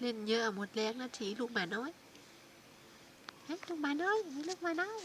เล่นเยอะหมดแรงนะถีลูกหมาน้อย เฮ้ยลูกหมาน้อยลูกหมาน้อย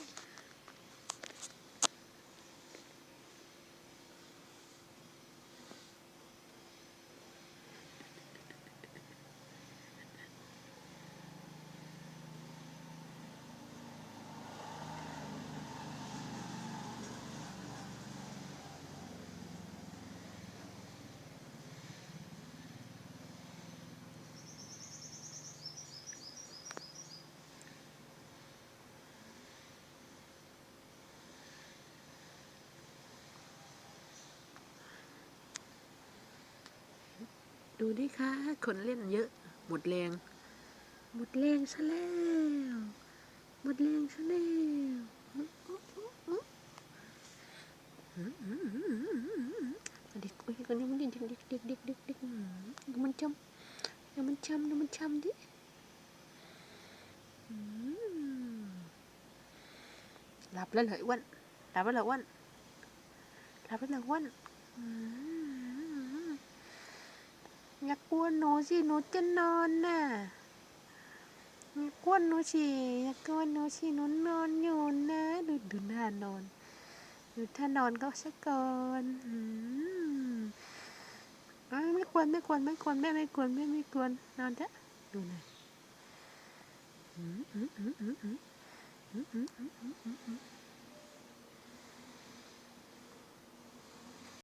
ดูดิคะ คนเล่นเยอะ หมดแรง หมดแรงซะแล้ว หมดแรงซะแล้วเด็กโอ้ยคนนี้มันเด็กเด็กเด็กเด็กเด็กเด็กดูมันจำดูมันจำดูมันจำดิหลับแล้วเหรออ้วนหลับแล้วเหรออ้วนหลับแล้วเหรออ้วนอืม อย่ากวนหนูสิหนูจะนอนน่ะอย่ากวนหนูสิอย่ากวนหนูสิหนูนอนอยู่นะดูดูหน้านอนดูถ้านอนก็สักก่อนอืมไม่ควรไม่ควรไม่ควรแม่ไม่ควรแม่ไม่ควรนอนเถอะดูหน่อยอืมอืมอืมอืมอืมอืม